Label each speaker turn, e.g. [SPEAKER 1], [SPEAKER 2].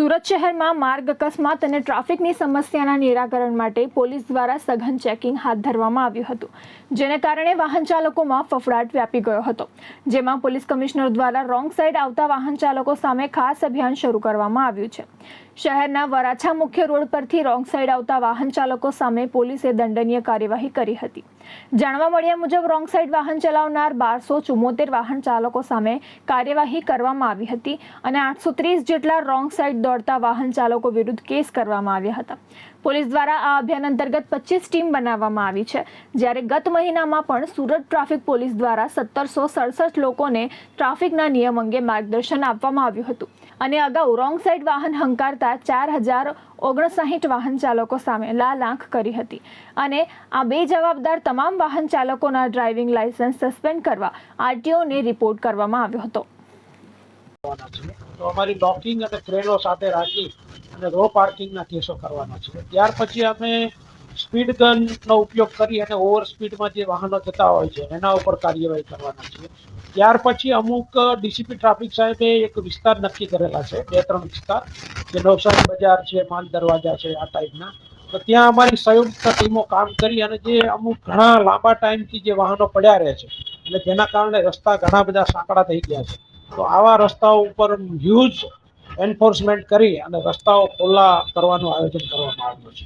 [SPEAKER 1] સુરત શહેરમાં માર્ગ અકસ્માત અને ટ્રાફિકની સમસ્યાના નિરાકરણ માટે પોલીસ દ્વારા સઘન ચેકિંગ હાથ ધરવામાં આવ્યું હતું, જેને કારણે વાહન ચાલકોમાં ફફડાટ વ્યાપી ગયો હતો. જેમાં પોલીસ કમિશનર દ્વારા રોંગ સાઈડ આવતા વાહન ચાલકો સામે ખાસ અભિયાન શરૂ કરવામાં આવ્યું છે. શહેરના વરાછા મુખ્ય રોડ પરથી રોંગ સાઈડ આવતા વાહન ચાલકો સામે પોલીસે દંડનીય કાર્યવાહી કરી હતી. જાણવા મળ્યા મુજબ રોંગ સાઈડ વાહન ચલાવનાર બારસો ચુમ્મોતેર વાહન ચાલકો સામે કાર્યવાહી કરવામાં આવી હતી અને આઠસો ત્રીસ જેટલા રોંગ સાઈડ દોડતા વાહન ચાલકો વિરુદ્ધ કેસ કરવામાં આવ્યા હતા. પોલીસ દ્વારા આ અભિયાન અંતર્ગત પચીસ ટીમ બનાવવામાં આવી છે. જ્યારે ગત મહિનામાં પણ સુરત ટ્રાફિક પોલીસ દ્વારા સત્તરસો સડસઠ લોકોને ટ્રાફિકના નિયમ અંગે માર્ગદર્શન આપવામાં આવ્યું હતું. અને અગાઉ રોંગ સાઈડ વાહન હંકારતા ચાર હજાર ઓગણસાઠ વાહન ચાલકો સામે લાલ આંખ કરી હતી. અને આ બે જવાબદાર તમામ વાહન ચાલકોના ડ્રાઇવિંગ લાયસન્સ સસ્પેન્ડ કરવા આરટીઓને રિપોર્ટ કરવામાં આવ્યો હતો.
[SPEAKER 2] તો અમારી ડોકિંગ અને ક્રેનો સાથે રાખી અને રો પાર્કિંગના કેસો કરવાના છે. ત્યાર પછી અમે સ્પીડ ગનનો ઉપયોગ કરી અને ઓવર સ્પીડમાં જે વાહનો જતા હોય છે, એના ઉપર કાર્યવાહી કરવાના છે. ત્યાર પછી અમુક ડીસીપી ટ્રાફિક સાહેબે એક વિસ્તાર નક્કી કરેલા છે, બે ત્રણ વિસ્તાર, જે નવસારી બજાર છે, માલ દરવાજા છે, આ ટાઈપના તો ત્યાં અમારી સંયુક્ત ટીમો કામ કરી અને જે અમુક ઘણા લાંબા ટાઈમથી જે વાહનો પડ્યા રહે છે, એટલે જેના કારણે રસ્તા ઘણા બધા સાંકડા થઈ ગયા છે. તો આવા રસ્તાઓ ઉપર હ્યુજ એન્ફોર્સમેન્ટ કરી અને રસ્તાઓ ખુલ્લા કરવાનું આયોજન કરવામાં આવ્યું છે.